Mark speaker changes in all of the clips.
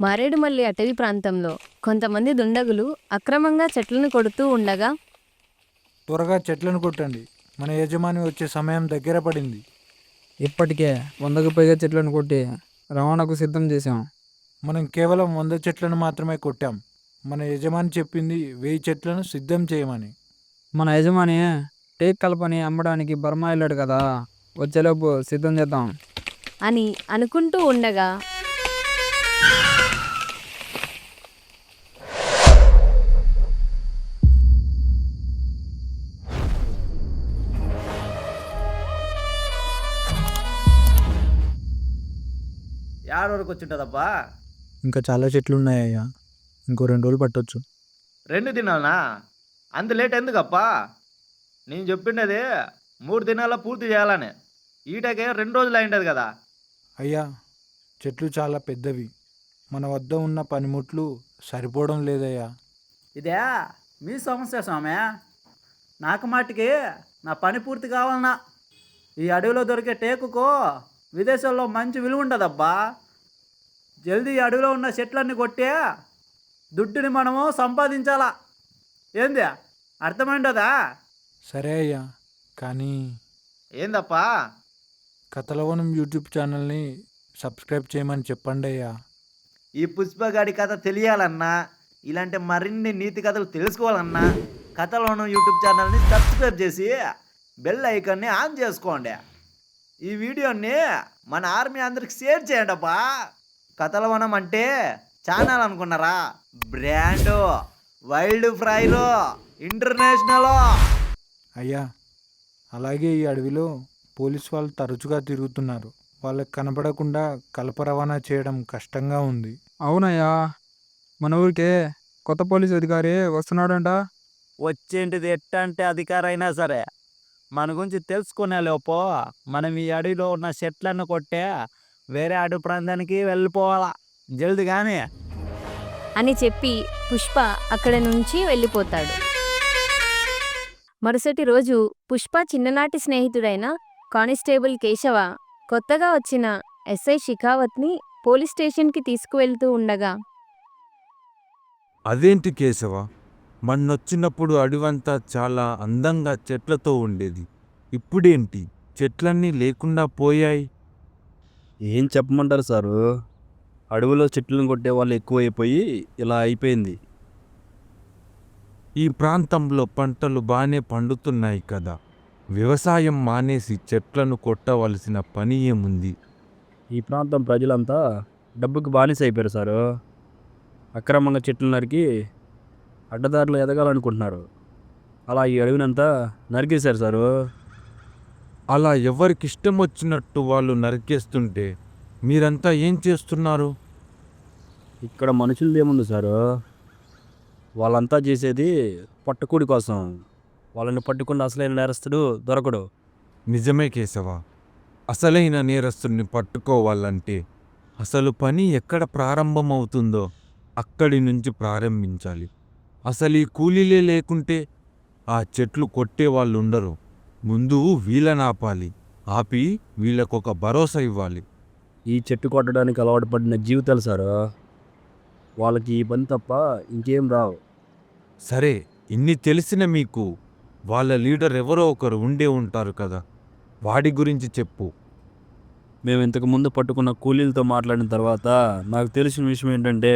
Speaker 1: మారేడుమల్లి అటవీ ప్రాంతంలో కొంతమంది దుండగులు అక్రమంగా చెట్లను కొడుతూ ఉండగా
Speaker 2: త్వరగా చెట్లను కొట్టండి. మన యజమాని వచ్చే సమయం దగ్గర పడింది.
Speaker 3: ఇప్పటికే వందకు పైగా చెట్లను కొట్టి రవాణాకు సిద్ధం చేశాం.
Speaker 2: మనం కేవలం వంద చెట్లను మాత్రమే కొట్టాం. మన యజమాని చెప్పింది వెయ్యి చెట్లను సిద్ధం చేయమని.
Speaker 3: మన యజమాని టేక్ కలపని అమ్మడానికి బర్మా వెళ్ళాడు కదా వచ్చేలోపు సిద్ధం చేద్దాం.
Speaker 1: అని అనుకుంటూ ఉండగా
Speaker 4: ఏడ వరకు వచ్చింటుందబ్బా.
Speaker 2: ఇంకా చాలా చెట్లు ఉన్నాయ్యా ఇంకో రెండు రోజులు పట్టొచ్చు.
Speaker 4: రెండు దినాలనా? అంత లేట్ ఎందుకప్పా నేను చెప్పిండేది మూడు దినాల్లో పూర్తి చేయాలని. ఈటకే రెండు రోజులు అయింటది కదా.
Speaker 2: అయ్యా చెట్లు చాలా పెద్దవి. మన వద్ద ఉన్న పనిముట్లు సరిపోవడం లేదయ్యా.
Speaker 5: ఇదే మీ సమస్య స్వామి. నాకు మాటికి నా పని పూర్తి కావాలన్నా. ఈ అడవిలో దొరికే టేకుకో విదేశాల్లో మంచి విలువ ఉండదబ్బా. జల్దీ అడవిలో ఉన్న చెట్లన్నీ కొట్టే దుడ్డుని మనము సంపాదించాలా? ఏంది? అర్థమైండదా
Speaker 2: సరే అయ్యా కానీ
Speaker 4: ఏందప్పా?
Speaker 2: కథలవనం యూట్యూబ్ ఛానల్ని సబ్స్క్రైబ్ చేయమని చెప్పండి అయ్యా.
Speaker 4: ఈ పుష్పగాడి కథ తెలియాలన్నా ఇలాంటి మరిన్ని నీతి కథలు తెలుసుకోవాలన్నా కథలోను యూట్యూబ్ ఛానల్ని సబ్స్క్రైబ్ చేసి బెల్ ఐకాన్ని ఆన్ చేసుకోండి. ఈ వీడియోని మన ఆర్మీ అందరికి షేర్ చేయండి అబ్బా కథలవనం అంటే ఛానల్ అనుకున్నారా బ్రాండ్ వైల్డ్ ఫ్రైలో ఇంటర్నేషనల్.
Speaker 2: అయ్యా అలాగే ఈ అడవిలో పోలీస్ వాళ్ళు తరచుగా తిరుగుతున్నారు. వాళ్ళకి కనపడకుండా కలప రవాణా చేయడం కష్టంగా ఉంది.
Speaker 3: అవునయ్యా మన ఊరికే కొత్త పోలీస్ అధికారి వస్తున్నాడంట.
Speaker 5: వచ్చేంటిది ఎట్ట అంటే అధికారైనా సరే మన గురించి తెలుసుకునే లోపో మనం ఈ అడవిలో ఉన్న చెట్లను కొట్టే వేరే అడవి ప్రాంతానికి వెళ్ళిపోవాలా? జల్ది కానీ
Speaker 1: అని చెప్పి పుష్ప అక్కడి నుంచి వెళ్ళిపోతాడు. మరుసటి రోజు పుష్ప చిన్ననాటి స్నేహితుడైన కానిస్టేబుల్ కేశవ కొత్తగా వచ్చిన ఎస్ఐ షికావత్ని పోలీస్ స్టేషన్కి తీసుకువెళ్తూ ఉండగా
Speaker 6: అదేంటి కేశవ? మన్నొచ్చినప్పుడు అడవంతా చాలా అందంగా చెట్లతో ఉండేది. ఇప్పుడేంటి? చెట్లన్నీ లేకుండా పోయాయి.
Speaker 7: ఏం చెప్పమంటారు సారు? అడవిలో చెట్లను కొట్టే వాళ్ళు ఎక్కువైపోయి ఇలా అయిపోయింది.
Speaker 6: ఈ ప్రాంతంలో పంటలు బాగానే పండుతున్నాయి కదా. వ్యవసాయం మానేసి చెట్లను కొట్టవలసిన పని ఏముంది?
Speaker 7: ఈ ప్రాంతం ప్రజలంతా డబ్బుకి బానిస అయిపోయారు సారు. అక్రమంగా చెట్లు నరికి అడ్డదారులు ఎదగాలనుకుంటున్నారు. అలా ఈ అడవినంతా నరికేశారు సారు.
Speaker 6: అలా ఎవరికిష్టం వచ్చినట్టు వాళ్ళు నరికేస్తుంటే మీరంతా ఏం చేస్తున్నారు?
Speaker 7: ఇక్కడ మనుషులది ఏముంది సారు? వాళ్ళంతా చేసేది పట్టుకూడి కోసం. వాళ్ళని పట్టుకున్న అసలైన నేరస్తుడు దొరకడు.
Speaker 6: నిజమే కేశవ. అసలైన నేరస్తుడిని పట్టుకోవాలంటే అసలు పని ఎక్కడ ప్రారంభమవుతుందో అక్కడి నుంచి ప్రారంభించాలి. అసలు ఈ కూలీలే లేకుంటే ఆ చెట్లు కొట్టే వాళ్ళు ఉండరు ముందు వీళ్ళని ఆపాలి ఆపి వీళ్ళకొక భరోసా ఇవ్వాలి.
Speaker 7: ఈ చెట్టు కొట్టడానికి అలవాటు పడిన జీవితాలు సారు. వాళ్ళకి ఈ పని తప్ప ఇంకేం రావు.
Speaker 6: సరే ఇన్ని తెలిసిన మీకు వాళ్ళ లీడర్ ఎవరో ఒకరు ఉండే ఉంటారు కదా వాడి గురించి చెప్పు.
Speaker 7: మేము ఇంతకు ముందు పట్టుకున్న కూలీలతో మాట్లాడిన తర్వాత నాకు తెలిసిన విషయం ఏంటంటే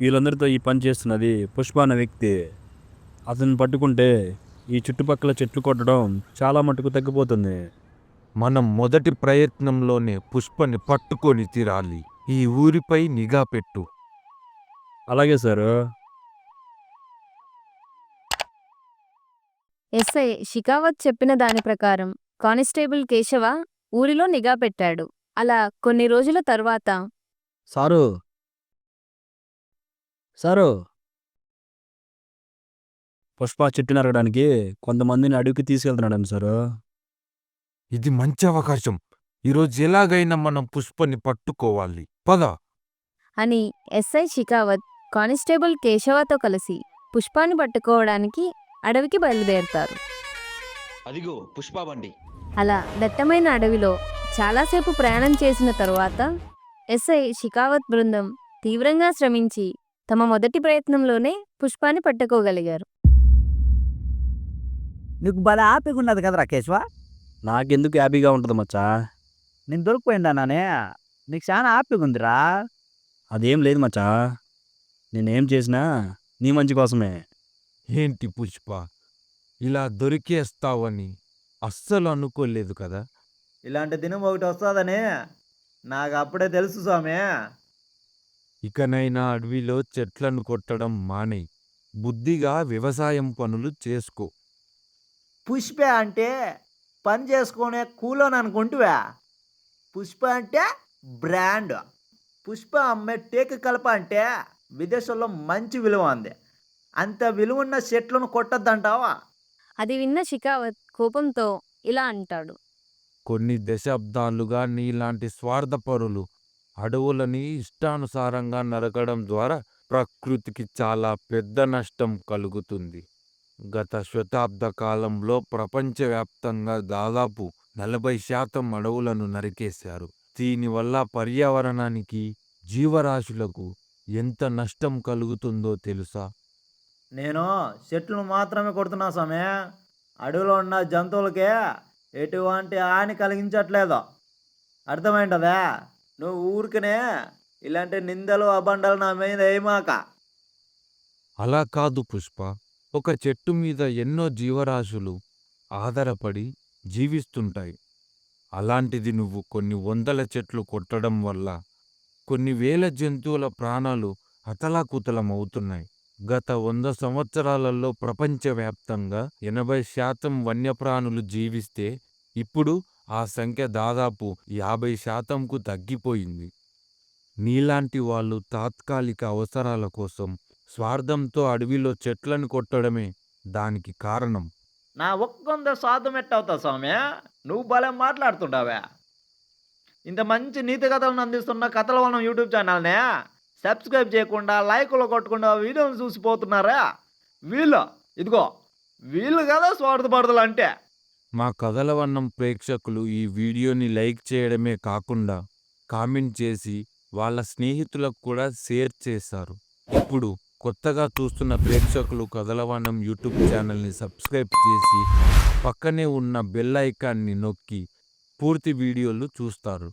Speaker 7: వీళ్ళందరితో ఈ పని చేస్తున్నది పుష్ప అనే వ్యక్తి. అతన్ని పట్టుకుంటే ఈ చుట్టుపక్కల చెట్లు కొట్టడం చాలా మట్టుకు తగ్గిపోతుంది.
Speaker 6: మనం మొదటి ప్రయత్నంలోనే పుష్పని పట్టుకొని తీరాలి. ఈ ఊరిపై నిఘా పెట్టు.
Speaker 7: అలాగే సార్.
Speaker 1: ఎస్ఐ షికావత్ చెప్పిన దాని ప్రకారం కానిస్టేబుల్ కేశవ ఊరిలో నిఘా పెట్టాడు. అలా కొన్ని రోజుల తర్వాత
Speaker 7: సారు. సారు. పుష్ప చెట్టు నరగడానికి కొంతమందిని అడవికి తీసుకెళ్తున్నాడు సారు.
Speaker 6: ఇది మంచి అవకాశం. ఈరోజు ఎలాగైనా మనం పుష్పని పట్టుకోవాలి. పద.
Speaker 1: అని ఎస్ఐ షికావత్ కానిస్టేబుల్ కేశవతో కలిసి పుష్పాన్ని పట్టుకోవడానికి అడవికి బయలుదేరుతారు.
Speaker 8: అదిగో పుష్ప బండి.
Speaker 1: అలా దట్టమైన అడవిలో చాలాసేపు ప్రయాణం చేసిన తరువాత ఎస్ఐ షికావత్ బృందం తీవ్రంగా శ్రమించి తమ మొదటి ప్రయత్నంలోనే పుష్పాని పట్టుకోగలిగారు.
Speaker 5: నీకు భలే హ్యాపీగా ఉన్నది కదరా కేశవ?
Speaker 7: నాకెందుకు హ్యాపీగా ఉంటుంది మచ్చా?
Speaker 5: నేను దొరికిపోయిందానే నీకు చాలా హ్యాపీగా ఉందిరా.
Speaker 7: అదేం లేదు మచ్చా. నేనేం చేసినా నీ మంచి కోసమే.
Speaker 6: ఏంటి పుష్ప? ఇలా దొరికేస్తావని అస్సలు అనుకోలేదు కదా?
Speaker 4: ఇలాంటి దినం ఒకటి వస్తుందని నాకు అప్పుడే తెలుసు స్వామి.
Speaker 6: ఇకనైనా అడవిలో చెట్లను కొట్టడం మానేయ్. బుద్ధిగా వ్యవసాయం పనులు చేసుకో.
Speaker 4: పుష్ప అంటే పని చేసుకునే కూలోని అనుకుంటువా? పుష్ప అంటే బ్రాండ్. పుష్ప అమ్మే టేకు కలప అంటే విదేశాల్లో మంచి విలువ ఉంది అంత విలువ ఉన్న చెట్లను కొట్టద్దంటావా?
Speaker 1: అది విన్న షికావత్ కోపంతో ఇలా అంటాడు.
Speaker 6: కొన్ని దశాబ్దాలుగా నీలాంటి స్వార్థపరులు అడవులని ఇష్టానుసారంగా నరకడం ద్వారా ప్రకృతికి చాలా పెద్ద నష్టం కలుగుతుంది. గత శతాబ్ద కాలంలో ప్రపంచవ్యాప్తంగా దాదాపు నలభై శాతం అడవులను నరికేశారు. దీనివల్ల పర్యావరణానికి జీవరాశులకు ఎంత నష్టం కలుగుతుందో తెలుసా?
Speaker 4: నేను చెట్లను మాత్రమే కొడుతున్నా స్వామి. అడవిలో ఉన్న జంతువులకే ఎటువంటి హాని కలిగించట్లేదు. అర్థమైంటదా నువ్వు ఊరికనే ఇలాంటి నిందలు అబండాలు నా మీద వేయమాక.
Speaker 6: అలా కాదు పుష్ప. ఒక చెట్టు మీద ఎన్నో జీవరాశులు ఆధారపడి జీవిస్తుంటాయి. అలాంటిది నువ్వు కొన్ని వందల చెట్లు కొట్టడం వల్ల కొన్ని వేల జంతువుల ప్రాణాలు అతలాకుతలమవుతున్నాయి గత వంద సంవత్సరాలలో ప్రపంచవ్యాప్తంగా ఎనభై శాతం వన్యప్రాణులు జీవిస్తే ఇప్పుడు ఆ సంఖ్య దాదాపు యాభై శాతంకు తగ్గిపోయింది. నీలాంటి వాళ్ళు తాత్కాలిక అవసరాల కోసం స్వార్థంతో అడవిలో చెట్లను కొట్టడమే దానికి కారణం.
Speaker 4: నా ఒక్కొంద స్వార్థం ఎట్టవుతా స్వామి నువ్వు భలే మాట్లాడుతుంటావే ఇంత మంచి నీతి కథలను అందిస్తున్న కథల వనం యూట్యూబ్ ఛానల్ని సబ్స్క్రైబ్ చేయకుండా లైకులు కొట్టకుండా వీడియోలు చూసిపోతున్నారా వీళ్ళు ఇదిగో వీళ్ళు కదా స్వార్థపడుదలు అంటే.
Speaker 6: మా కథలవన్నం ప్రేక్షకులు ఈ వీడియోని లైక్ చేయడమే కాకుండా కామెంట్ చేసి వాళ్ళ స్నేహితులకు కూడా షేర్ చేశారు. ఇప్పుడు కొత్తగా చూస్తున్న ప్రేక్షకులు కథలవనం యూట్యూబ్ ఛానల్ని సబ్స్క్రైబ్ చేసి పక్కనే ఉన్న బెల్ ఐకాన్ని నొక్కి పూర్తి వీడియోలు చూస్తారు.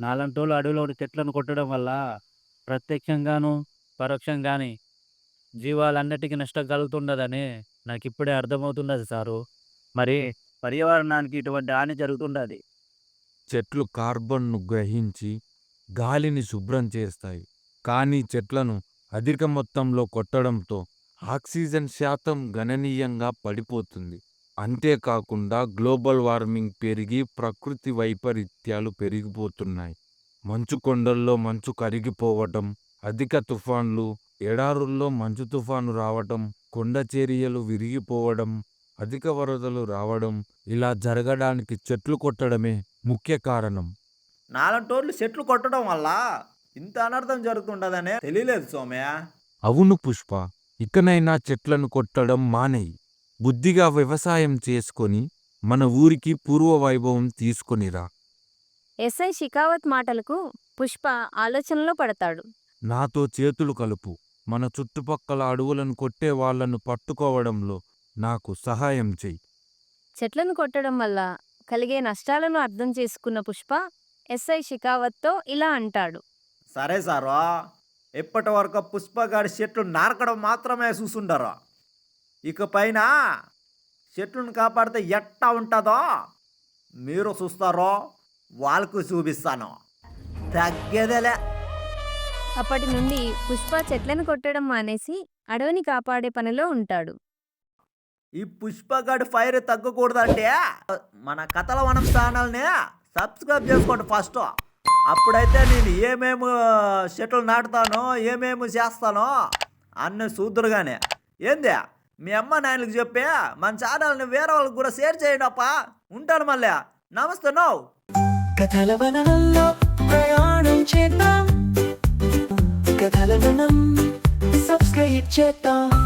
Speaker 5: నాలంటి వాళ్ళు అడవిలో ఉండే చెట్లను కొట్టడం వల్ల ప్రత్యక్షంగాను పరోక్షంగాని జీవాలన్నిటికీ నష్టం కలుగుతుండదని నాకు ఇప్పుడే అర్థమవుతున్నది సారు. మరి పర్యావరణానికి ఇటువంటి హాని జరుగుతుండదు.
Speaker 6: చెట్లు కార్బన్ను గ్రహించి గాలిని శుభ్రం చేస్తాయి. కానీ చెట్లను అధిక మొత్తంలో కొట్టడంతో ఆక్సిజన్ శాతం గణనీయంగా పడిపోతుంది. అంతేకాకుండా గ్లోబల్ వార్మింగ్ పెరిగి ప్రకృతి వైపరీత్యాలు పెరిగిపోతున్నాయి. మంచు కొండల్లో మంచు కరిగిపోవటం అధిక తుఫాన్లు ఎడారుల్లో మంచు తుఫాను రావటం కొండ చర్యలు విరిగిపోవడం అధిక వరదలు రావడం ఇలా జరగడానికి చెట్లు కొట్టడమే ముఖ్య కారణం.
Speaker 4: నాలంటోళ్ళు చెట్లు కొట్టడం వల్ల ఇంత అనర్థం జరుగుతుండదనే తెలియలేదు సోమ్య.
Speaker 6: అవును పుష్ప ఇకనైనా చెట్లను కొట్టడం మానేయి. బుద్ధిగా వ్యవసాయం చేసుకొని మన ఊరికి పూర్వ వైభవం తీసుకొనిరా.
Speaker 1: ఎస్ఐ షికావత్ మాటలకు పుష్ప ఆలోచనలో పడతాడు.
Speaker 6: నాతో చేతులు కలుపు. మన చుట్టుపక్కల అడవులను కొట్టే వాళ్ళను పట్టుకోవడంలో నాకు సహాయం చెయ్యి.
Speaker 1: చెట్లను కొట్టడం వల్ల కలిగే నష్టాలను అర్థం చేసుకున్న పుష్ప ఎస్ఐ షికావత్తో ఇలా అంటాడు.
Speaker 4: సరే సారు ఇప్పటి వరకు పుష్పగాడి చెట్లు నారకడం మాత్రమే చూసుండరు? ఇక పైన చెట్లను కాపాడితే ఎట్టా ఉంటుందో మీరు చూస్తారో వాళ్ళకు చూపిస్తాను. తగ్గేదేలే.
Speaker 1: అప్పటి నుండి పుష్ప చెట్లను కొట్టడం మానేసి అడవిని కాపాడే పనిలో ఉంటాడు.
Speaker 4: ఈ పుష్పగాడి ఫైర్ తగ్గకూడదంటే మన కథల వనం ఛానల్ని సబ్స్క్రైబ్ చేసుకోండి ఫస్ట్. అప్పుడైతే నేను ఏమేమి చెట్లు నాటుతానో ఏమేమి చేస్తానో అన్ని చూద్దరుగానే ఏంది? మీ అమ్మ నాయనలకు చెప్పి మన ఛానల్ని వేరే వాళ్ళకి కూడా షేర్ చేయడప్ప ఉంటాను మళ్ళీ. నమస్తే నో.
Speaker 9: కథల వనంలో ప్రయాణం చేద్దాం. కథల వనం సబ్స్క్రైబ్ చేద్దాం.